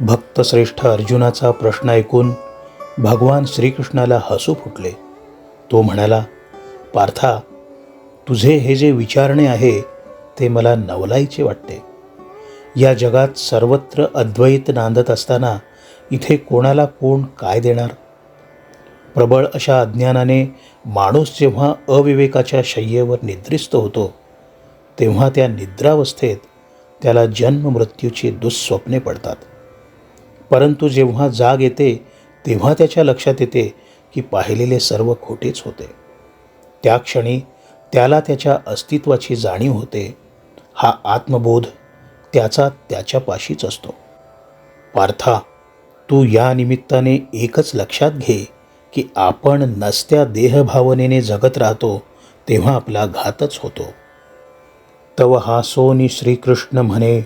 भक्तश्रेष्ठ अर्जुनाचा प्रश्न ऐकून भगवान श्रीकृष्णाला हसू फुटले. तो म्हणाला पार्था तुझे हे जे विचारणे आहे ते मला नवलाईचे वाटते. या जगात सर्वत्र अद्वैत नांदत असताना इथे कोणाला कोण काय देणार? प्रबळ अशा अज्ञानाने माणूस जेव्हा अविवेकाच्या शय्येवर निद्रिस्त होतो तेव्हा त्या निद्रावस्थेत त्याला जन्म मृत्यूची दुःस्वप्ने पडतात. परंतु जेव्हा जाग येते तेव्हा त्याच्या लक्षात येते की पाहिलेले सर्व खोटेच होते. त्या क्षणी त्याला त्याच्या अस्तित्वाची जाणीव होते. हा आत्मबोध त्याचा त्याच्यापाशीच असतो. पार्था तू या निमित्ताने एकच लक्षात घे की आपण नसत्या देहभावनेने जगत राहतो तेव्हा आपला घातच होतो. तव हासोनी श्रीकृष्ण म्हणे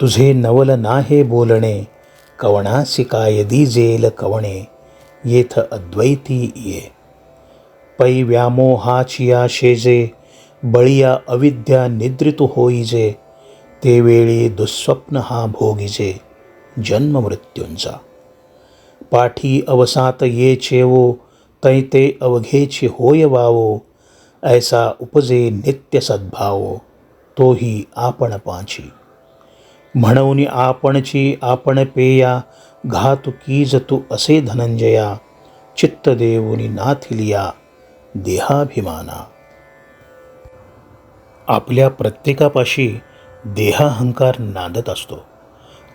तुझे नवल ना हे बोलणे कवणासिकाय काय जेल कवणे येथ अद्वैती ये. पै व्यामोहाचिया शेजे बळिया अविद्या निद्रित होईजे ते वेळी दुःस्वप्न हा भोगिजे जन्म मृत्यूंचा पाठी अवसात ये चेवो तै ते अवघेचे होय वावो ऐसा उपजे नित्य सद्भावो तोही आपण पाची. म्हणून आपणची आपण पेया घातु कीज तू असे धनंजया चित्त देऊनी नाथिलिया देहाभिमाना. आपल्या प्रत्येकापाशी देहाहंकार नांदत असतो.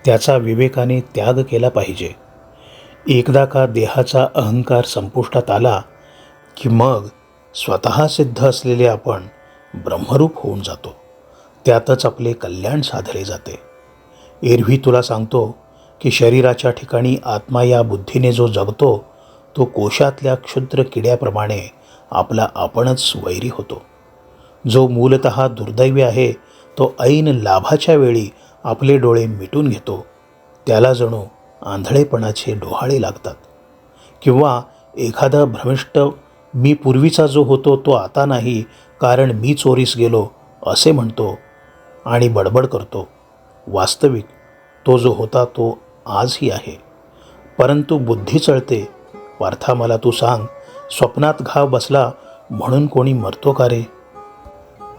त्याचा विवेकाने त्याग केला पाहिजे. एकदा का देहाचा अहंकार संपुष्टात आला की मग स्वतः सिद्ध असलेले आपण ब्रह्मरूप होऊन जातो. त्यातच आपले कल्याण साधले जाते. एरव्ही तुला सांगतो की शरीराच्या ठिकाणी आत्मा या बुद्धीने जो जगतो तो कोशातल्या क्षुद्र किड्याप्रमाणे आपला आपणच वैरी होतो. जो मूलत दुर्दैवी आहे तो ऐन लाभाच्या वेळी आपले डोळे मिटून घेतो. त्याला जणू आंधळेपणाचे डोहाळे लागतात. किंवा एखादा भ्रमिष्ट मी पूर्वीचा जो होतो तो आता नाही कारण मी चोरीस गेलो असे म्हणतो आणि बडबड करतो. वास्तविक तो जो होता तो आजही आहे. परंतु बुद्धी चळते. पार्था मला तू सांग स्वप्नात घाव बसला म्हणून कोणी मरतो का रे?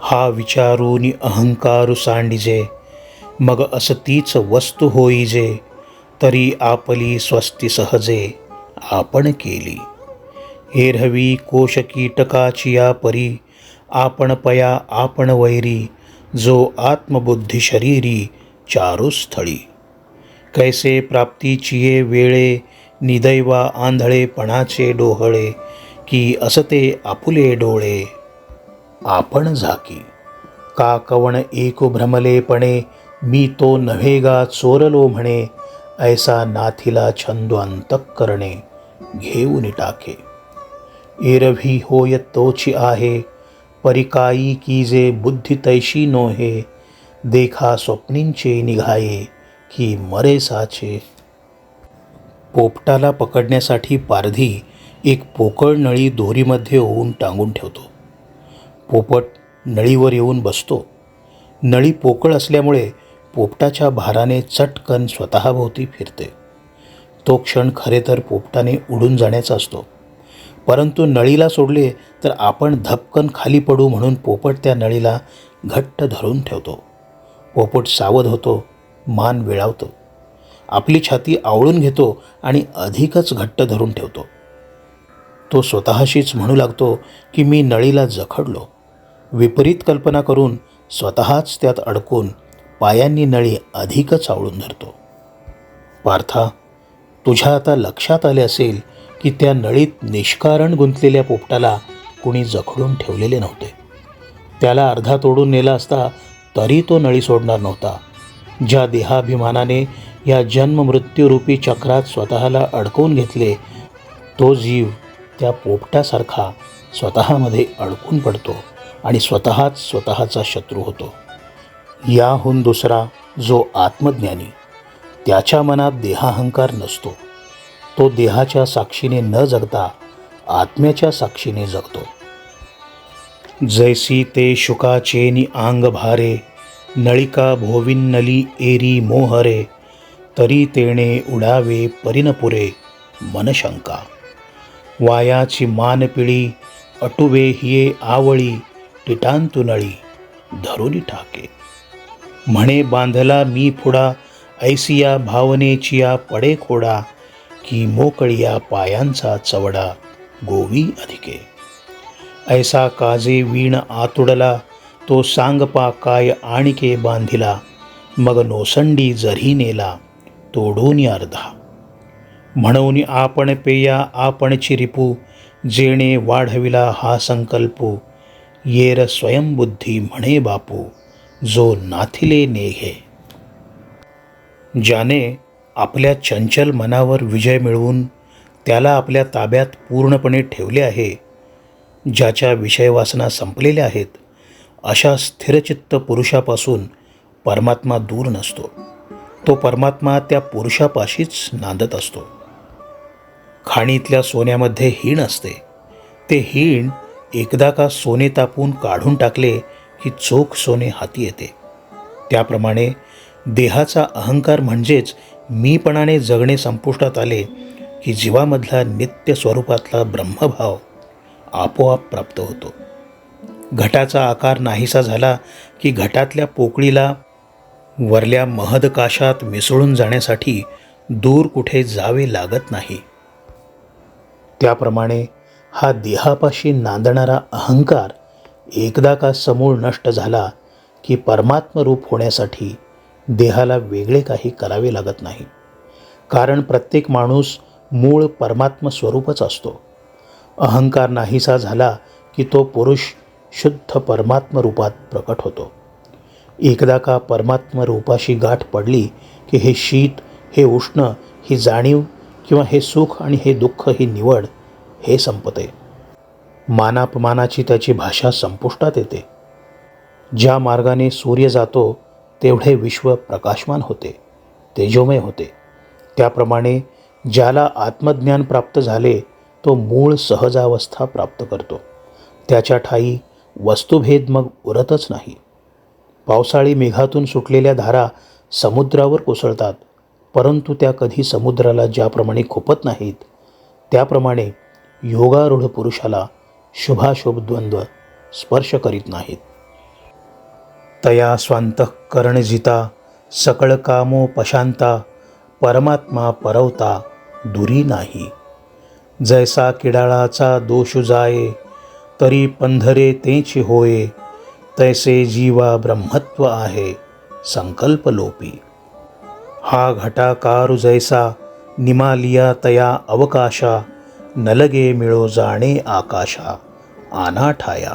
हा विचारून अहंकारू सांडिजे मग असतीच वस्तू होईजे तरी आपली स्वस्ती सहजे आपण केली. हेरहवी कोश कीटकाची या परी आपण पया आपण वैरी जो आत्मबुद्धी शरीरी चारुस्थळी. कैसे प्राप्तीचिये वेळे निदैवा आंधळेपणाचे डोहळे की असते आपुले डोळे. आपण झाकी. का कवण एक भ्रमलेपणे मी तो नव्हेगा चोरलो म्हणे ऐसा नाथिला छंद अंतःकरणे घेऊन टाके. एरवी होय तोची आहे परिकाई कीजे बुद्धी तैशी नोहे देखा स्वप्नींचे निघाये की मरे साचे. पोपटाला पकडण्यासाठी पारधी एक पोकळ नळी दोरीमध्ये होऊन टांगून ठेवतो. पोपट नळीवर येऊन बसतो. नळी पोकळ असल्यामुळे पोपटाच्या भाराने चटकन स्वतःभोवती फिरते. तो क्षण खरे तर पोपटाने उडून जाण्याचा असतो. परंतु नळीला सोडले तर आपण धपकन खाली पडू म्हणून पोपट त्या नळीला घट्ट धरून ठेवतो. पोपट सावध होतो. मान वेळावतो. आपली छाती आवळून घेतो आणि अधिकच घट्ट धरून ठेवतो. तो स्वतःशीच म्हणू लागतो की मी नळीला जखडलो. विपरीत कल्पना करून स्वतःच त्यात अडकून पायांनी नळी अधिकच आवळून धरतो. पार्था तुझ्या आता लक्षात आले असेल की त्या नळीत निष्कारण गुंतलेल्या पोपटाला कुणी जखडून ठेवलेले नव्हते. त्याला अर्धा तोडून नेला असता तरी तो नळी सोडणार नव्हता. ज्या देहाभिमानाने या जन्ममृत्यूरूपी चक्रात स्वतःला अडकवून घेतले तो जीव त्या पोपटासारखा स्वतःमध्ये अडकून पडतो आणि स्वतःच स्वतःचा शत्रू होतो. याहून दुसरा जो आत्मज्ञानी त्याच्या मनात देहाहंकार नसतो. तो देहाच्या साक्षीने न जगता आत्म्याच्या साक्षीने जगतो. जैसी ते शुकाचेनी आंग भारे नळिका भोविन्नली एरी मोहरे तरी तेणे उडावे परिनपुरे मनशंका. वायाची मानपिळी अटुवे हिये आवळी टिटांतुनळी धरुनी ठाके. म्हणे बांधला मी फुडा ऐसिया भावनेचिया पडे खोडा की मोकळिया पायांचा चवडा गोवी अधिके. ऐसा काजे वीण आतुडला तो सांगपा काय आणिके बांधिला मग नोसंडी जरी नेला तोडून अर्धा. म्हणून आपण पेया आपणची रिपू जेणे वाढविला हा संकल्पू येर स्वयंबुद्धी म्हणे बापू जो नाथिले नेघे. ज्याने आपल्या चंचल मनावर विजय मिळवून त्याला आपल्या ताब्यात पूर्णपणे ठेवले आहे ज्याच्या विषयवासना संपलेल्या आहेत अशा स्थिरचित्त पुरुषापासून परमात्मा दूर नसतो. तो परमात्मा त्या पुरुषापाशीच नांदत असतो. खाणीतल्या सोन्यामध्ये हीण असते. ते हीण एकदा का सोने तापून काढून टाकले की चोख सोने हाती येते. त्याप्रमाणे देहाचा अहंकार म्हणजेच मीपणाने जगणे संपुष्टात आले की जीवामधला नित्य स्वरूपातला ब्रह्मभाव आपोआप प्राप्त होतो. घटाचा आकार नाहीसा झाला की घटातल्या पोकळीला वरल्या महदकाशात मिसळून जाण्यासाठी दूर कुठे जावे लागत नाही. त्याप्रमाणे हा देहापाशी नांदणारा अहंकार एकदा का समूळ नष्ट झाला की परमात्मरूप होण्यासाठी देहाला वेगळे काही करावे लागत नाही. कारण प्रत्येक माणूस मूळ परमात्म स्वरूपच असतो. अहंकार नाहीसा झाला की तो पुरुष शुद्ध परमात्म रूपात प्रकट होतो. एकदा का परमात्म रूपाशी गाठ पडली की हे शीत हे उष्ण ही जाणीव किंवा हे सुख आणि हे दुःख ही निवड हे संपते. मानापमानाची त्याची भाषा संपुष्टात येते. ज्या मार्गाने सूर्य जातो तेवढे विश्व प्रकाशमान होते तेजोमय होते. त्याप्रमाणे ज्याला आत्मज्ञान प्राप्त झाले तो मूळ सहजावस्था प्राप्त करतो. त्याच्या ठाई वस्तुभेद मग उरतच नाही. पावसाळी मेघातून सुटलेल्या धारा समुद्रावर कोसळतात परंतु त्या कधी समुद्राला ज्याप्रमाणे खोपत नाहीत त्याप्रमाणे योगारूढ पुरुषाला शुभाशुभ द्वंद्व स्पर्श करीत नाहीत. तया स्वांतःकरणजिता सकळ कामो पशांता परमात्मा परवता दुरी नाही. जैसा किडाळाचा दोष जाये तरी पंधरे तेचे होय तैसे जीवा ब्रह्मत्व आहे संकल्प लोपी. हा घटाकार जैसा निमालिया तया अवकाशा नलगे मिळो जाणे आकाशा आनाठाया.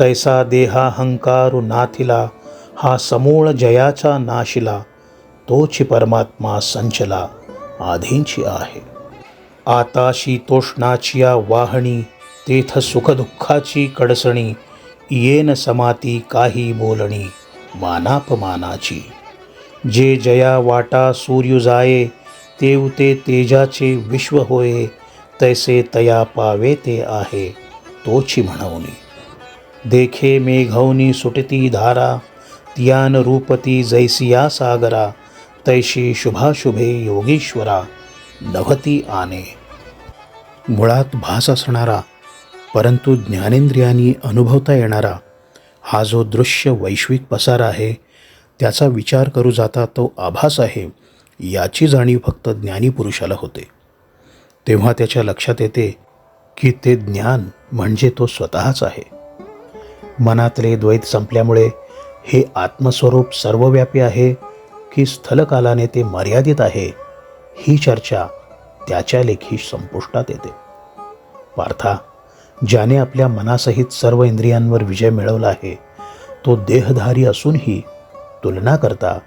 तैसा देहाहंकारू नाथिला हा समूळ जयाचा नाशिला तोची परमात्मा संचला आधींची आहे. आता शीतोष्णाची वाहणी तेथ सुखदुःखाची कडसणी येन समाती काही बोलणी मानापमानाची. जे जया वाटा सूर्य जाये तेवते तेजाचे विश्व होये तैसे तया पावे ते आहे तोची म्हणवणी. देखे मेघवनी सुटती धारा तियान रूपती जैसिया सागरा तैशी शुभाशुभे योगेश्वरा नभती आने. मुळात भास असणारा परंतु ज्ञानेंद्रियांनी अनुभवता येणारा हा जो दृश्य वैश्विक पसार आहे त्याचा विचार करू जाता तो आभास आहे याची जाणीव फक्त ज्ञानीपुरुषाला होते. तेव्हा त्याच्या लक्षात येते की ते ज्ञान म्हणजे तो स्वतःच आहे. मनातले द्वैत संपल्यामुळे हे आत्मस्वरूप सर्वव्यापी आहे की स्थलकालाने ते मर्यादित आहे ही चर्चा त्याच्या लेखी संपुष्टात येते. पार्था ज्याने आपल्या मनासहित सर्व इंद्रियांवर विजय मिळवला आहे तो देहधारी असूनही तुलना करता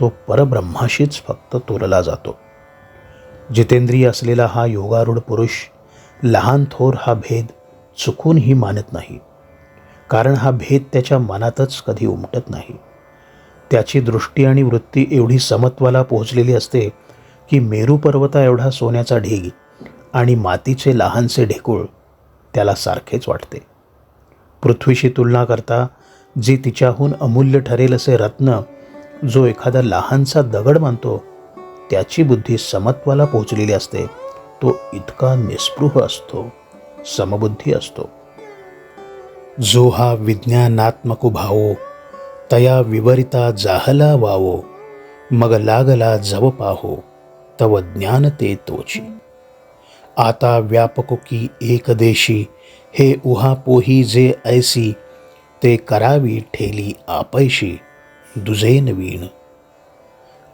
तो परब्रह्माशीच फक्त तोलला जातो. जितेंद्रिय असलेला हा योगारूढ पुरुष लहान थोर हा भेद चुकूनही मानत नाही कारण हा भेद त्याच्या मनातच कधी उमटत नाही. त्याची दृष्टी आणि वृत्ती एवढी समत्वाला पोहोचलेली असते की मेरू पर्वता एवढा सोन्याचा ढीग आणि मातीचे लहानसे ढेकूळ त्याला सारखेच वाटते. पृथ्वीशी तुलना करता जे तिच्याहून अमूल्य ठरेल असे रत्न जो एखादा लहानसा दगड मानतो त्याची बुद्धी समत्वाला पोहोचलेली असते. तो इतका निस्पृह असतो समबुद्धी असतो. जो हा विज्ञानात्मक भावो तया विवरिता जाहला वावो मग लागला जव पाहो तव ज्ञान ते तोची. आता व्यापक की एकदेशी हे उहापोही जे ऐसी ते करावी ठेली आपैशी दुजेनवीण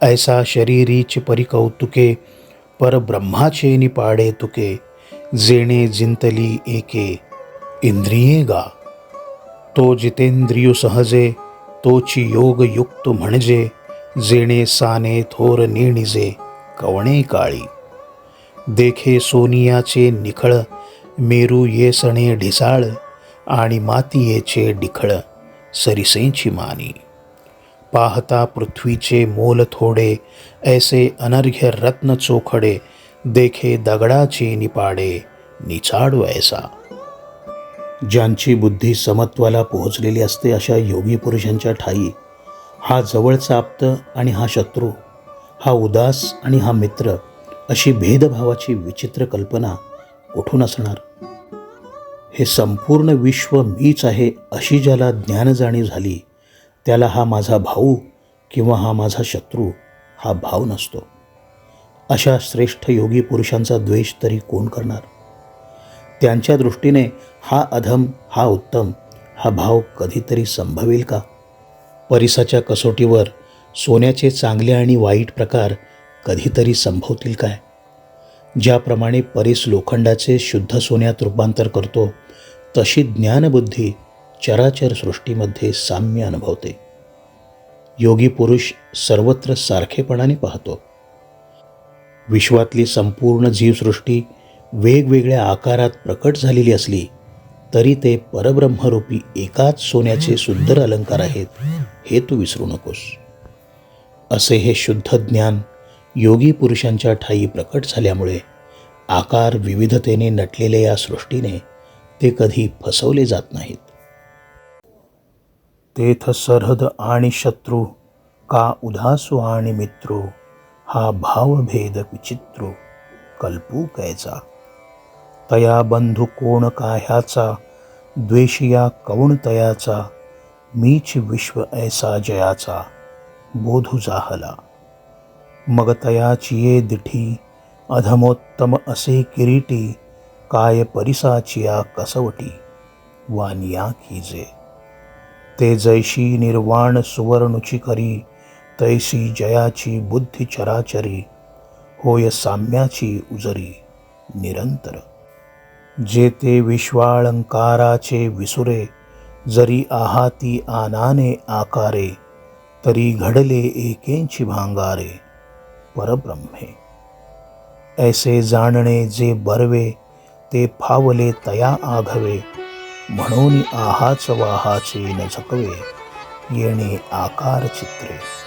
ऐसा शरीरीच परिकौतुके परब्रह्माचे निपाडे तुके जेणे जिंतली एके इंद्रिये गा. तो जितेंद्रियु सहजे तोची योग युक्त म्हणजे जेणे साने थोर नेणिजे कवणे काळी. देखे सोनियाचे निखळ मेरू येसणे ढिसाळ आणि मातीयेचे डिखळ सरिसेंची मानी. पाहता पृथ्वीचे मोल थोडे ऐसे अनर्घ्य रत्न चोखडे देखे दगडाचे निपाडे निचाडू ऐसा. ज्यांची बुद्धी समत्वाला पोहोचलेली असते अशा योगी पुरुषांच्या ठाई हा जवळचा आप्त आणि हा शत्रू हा उदास आणि हा मित्र अशी भेदभावाची विचित्र कल्पना कुठून असणार? हे संपूर्ण विश्व मीच आहे अशी ज्याला ज्ञानजाणी झाली त्याला हा माझा भाऊ किंवा हा माझा शत्रू हा भाव नसतो. अशा श्रेष्ठ योगी पुरुषांचा द्वेष तरी कोण करणार? त्यांच्या दृष्टीने हा अधम हा उत्तम हा भाव कधीतरी संभवेल का? परिसाच्या कसोटीवर सोन्याचे चांगले आणि वाईट प्रकार कधीतरी संभवतील काय? ज्याप्रमाणे परीस लोखंडाचे शुद्ध सोन्यात रूपांतर करतो तशी ज्ञानबुद्धी चराचर सृष्टीमध्ये साम्य अनुभवते. योगी पुरुष सर्वत्र सारखेपणाने पाहतो. विश्वातली संपूर्ण जीवसृष्टी वेगवेगळ्या आकारात प्रकट झालेली असली तरी ते परब्रह्मरूपी एकाच सोन्याचे सुंदर अलंकार आहेत हे तू विसरू नकोस. असे हे शुद्ध ज्ञान योगी पुरुषांच्या ठाई प्रकट झाल्यामुळे आकार विविधतेने नटलेल्या या सृष्टीने ते कधी फसवले जात नाहीत. तेथ सरहद आणि शत्रू का उदासू आणि मित्रो हा भावभेद विचित्रो कल्पू कैचा तया बंधू कोण काह्याचा द्वेषया कौण तयाचा मीच विश्व ऐसा जयाचा बोधू जाहला. मग तयाचिये दिठी अधमोत्तम असे किरीटी काय परिसाचिया कसवटी वानिया कीजे ते जैशी निर्वाण सुवर्णुची करी तैसी जयाची बुद्धी चराचरी होय साम्याची उजरी निरंतर. जे ते विश्वाळंकाराचे विसुरे जरी आहाती आनाने आकारे तरी घडले एकेंची भांगारे. परब्रह्मे. ऐसे जाणणे जे बरवे ते फावले तया आघवे. म्हणून आहाच वाहाचे न झकवे येणे आकार चित्रे.